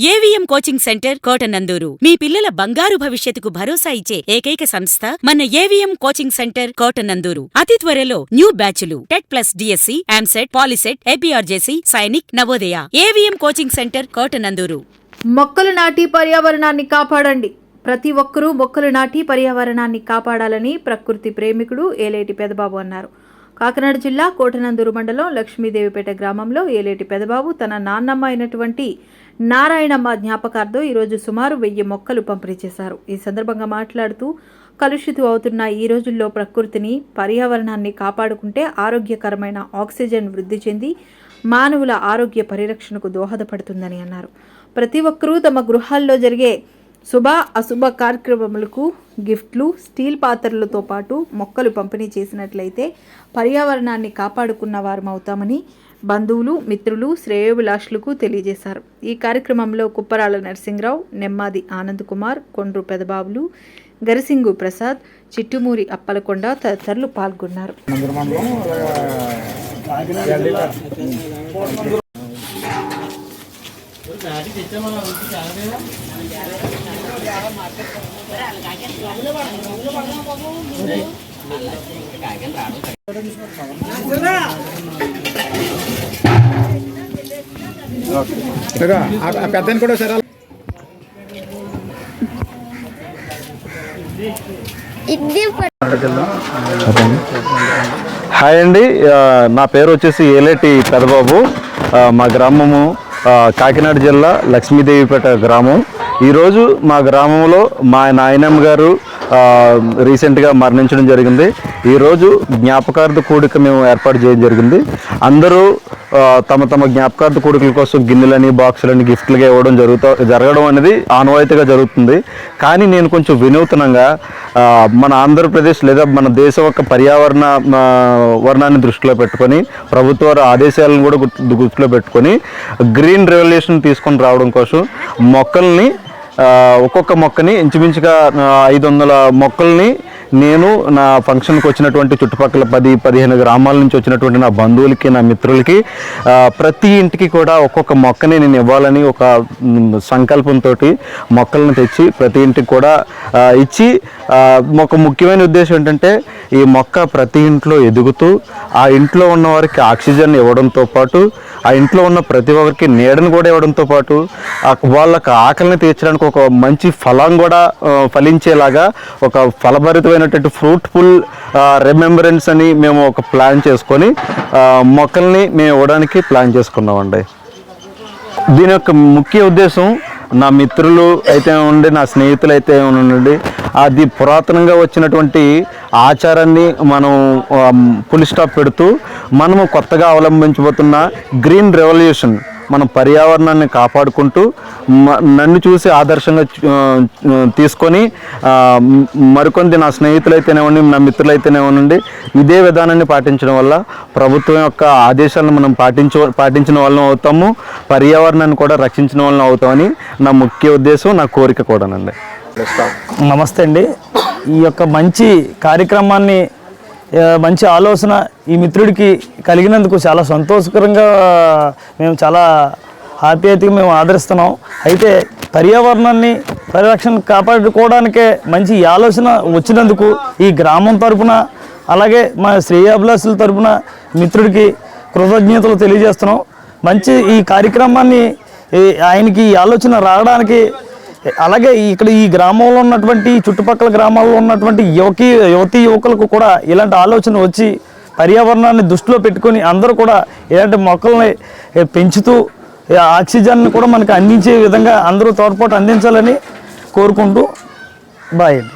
Coaching centre Kotanandur. మీ పిల్లల బంగారు భవిష్యత్తుకు భరోసా ఇచ్చే ఏకైక సంస్థ మన ఏవిఎం కోచింగ్ సెంటర్ కోటనందూరు. అతి త్వరలో న్యూ బ్యాచ్లు TET plus DSC EAMCET POLYCET APRJC Sainik Navodaya. AVM coaching centre Kotananduru. మొక్కలు నాటి పర్యావరణాన్ని కాపాడండి. ప్రతి ఒక్కరూ మొక్కలు నాటి పర్యావరణాన్ని కాపాడాలని ప్రకృతి ప్రేమికుడు ఏలేటి పెదబాబు అన్నారు. కాకినాడ జిల్లా కోటనందూరు మండలం లక్ష్మీదేవిపేట గ్రామంలో ఏలేటి పెదబాబు తన నాన్నమ్మ అయినటువంటి నారాయణమ్మ జ్ఞాపకార్థం ఈరోజు సుమారు వెయ్యి మొక్కలు పంపిణీ చేశారు. ఈ సందర్భంగా మాట్లాడుతూ కలుషితం అవుతున్న ఈ రోజుల్లో ప్రకృతిని పర్యావరణాన్ని కాపాడుకుంటే ఆరోగ్యకరమైన ఆక్సిజన్ వృద్ధి చెంది మానవుల ఆరోగ్య పరిరక్షణకు దోహదపడుతుందని అన్నారు. ప్రతి ఒక్కరూ తమ గృహాల్లో జరిగే శుభ అశుభ కార్యక్రమములకు గిఫ్ట్లు స్టీల్ పాత్రలతో పాటు మొక్కలు పంపిణీ చేసినట్లయితే పర్యావరణాన్ని కాపాడుకున్న వారమవుతామని బంధువులు మిత్రులు శ్రేయోభిలాషులకు తెలియజేశారు. ఈ కార్యక్రమంలో కుప్పరాల నరసింహరావు నెమ్మాది ఆనంద్ కుమార్ కొండ్రు పెదబాబులు గరిసింగు ప్రసాద్ చిట్టుమూరి అప్పలకొండ తదితరులు పాల్గొన్నారు. పెద్దని కూడా సరే హాయ్ అండి. నా పేరు వచ్చేసి ఏలేటి పెదబాబు. మా గ్రామము కాకినాడ జిల్లా లక్ష్మీదేవిపేట గ్రామం. ఈరోజు మా గ్రామంలో మా నాయనమ్మ గారు రీసెంట్గా మరణించడం జరిగింది. ఈరోజు జ్ఞాపకార్థ కూడిక మేము ఏర్పాటు చేయడం జరిగింది. అందరూ తమ తమ జ్ఞాపకార్థ కొడుకుల కోసం గిన్నెలని బాక్సులని గిఫ్ట్లుగా ఇవ్వడం జరుగుతా జరగడం అనేది ఆనవాయితీగా జరుగుతుంది. కానీ నేను కొంచెం వినూతనంగా మన ఆంధ్రప్రదేశ్ లేదా మన దేశం యొక్క పర్యావరణ వర్ణాన్ని దృష్టిలో పెట్టుకొని ప్రభుత్వ ఆదేశాలను కూడా గుర్తు- గుర్తులో పెట్టుకొని గ్రీన్ రెవల్యూషన్ తీసుకొని రావడం కోసం మొక్కల్ని ఒక్కొక్క మొక్కని ఇంచుమించుగా ఐదు వందల మొక్కల్ని నేను నా ఫంక్షన్కి వచ్చినటువంటి చుట్టుపక్కల పది పదిహేను గ్రామాల నుంచి వచ్చినటువంటి నా బంధువులకి నా మిత్రులకి ప్రతి ఇంటికి కూడా ఒక్కొక్క మొక్కని నేను ఇవ్వాలని ఒక సంకల్పంతో మొక్కలను తెచ్చి ప్రతి ఇంటికి కూడా ఇచ్చి ఒక ముఖ్యమైన ఉద్దేశం ఏంటంటే ఈ మొక్క ప్రతి ఇంట్లో ఎదుగుతూ ఆ ఇంట్లో ఉన్న వారికి ఆక్సిజన్ ఇవ్వడంతో పాటు ఆ ఇంట్లో ఉన్న ప్రతి ఒక్కరికి నీడను కూడా ఇవ్వడంతో పాటు వాళ్ళకు వాళ్ళకి ఆకలిని తీర్చడానికి ఒక మంచి ఫలం కూడా ఫలించేలాగా ఒక ఫలభరితమైనటువంటి ఫ్రూట్ఫుల్ రిమెంబరెన్స్ అని మేము ఒక ప్లాన్ చేసుకొని మొక్కల్ని మేము ఇవ్వడానికి ప్లాన్ చేసుకున్నామండి. దీని యొక్క ముఖ్య ఉద్దేశం నా మిత్రులు అయితే ఉండి నా స్నేహితులు అయితే ఉండండి అది పురాతనంగా వచ్చినటువంటి ఆచారాన్ని మనం పులి స్టాప్ పెడుతూ మనము కొత్తగా అవలంబించబోతున్న గ్రీన్ రెవల్యూషన్ మన పర్యావరణాన్ని కాపాడుకుంటూ నన్ను చూసి ఆదర్శంగా తీసుకొని మరికొంది నా స్నేహితులైతేనేవ్వండి నా మిత్రులైతేనేవ్వండి ఇదే విధానాన్ని పాటించడం వల్ల ప్రభుత్వం యొక్క ఆదేశాలను మనం పాటించ పాటించిన వాళ్ళం అవుతాము పర్యావరణాన్ని కూడా రక్షించిన వాళ్ళం అవుతామని నా ముఖ్య ఉద్దేశం నా కోరిక కూడానండి. నమస్తే అండి. ఈ యొక్క మంచి కార్యక్రమాన్ని మంచి ఆలోచన ఈ మిత్రుడికి కలిగినందుకు చాలా సంతోషకరంగా మేము చాలా హ్యాపీ అయితే మేము ఆదరిస్తున్నాం. అయితే పర్యావరణాన్ని పరిరక్షణ కాపాడుకోవడానికే మంచి ఆలోచన వచ్చినందుకు ఈ గ్రామం తరపున అలాగే మా శ్రేయాభిలాషుల తరపున మిత్రుడికి కృతజ్ఞతలు తెలియజేస్తున్నాం. మంచి ఈ కార్యక్రమాన్ని ఆయనకి ఈ ఆలోచన రావడానికి అలాగే ఇక్కడ ఈ గ్రామంలో ఉన్నటువంటి చుట్టుపక్కల గ్రామాల్లో ఉన్నటువంటి యువకి యువతీ యువకులకు కూడా ఇలాంటి ఆలోచన వచ్చి పర్యావరణాన్ని దృష్టిలో పెట్టుకొని అందరూ కూడా ఇలాంటి మొక్కల్ని పెంచుతూ ఈ ఆక్సిజన్ కూడా మనకు అందించే విధంగా అందరూ తోడ్పాటు అందించాలని కోరుకుంటూ బాయ్ అండి.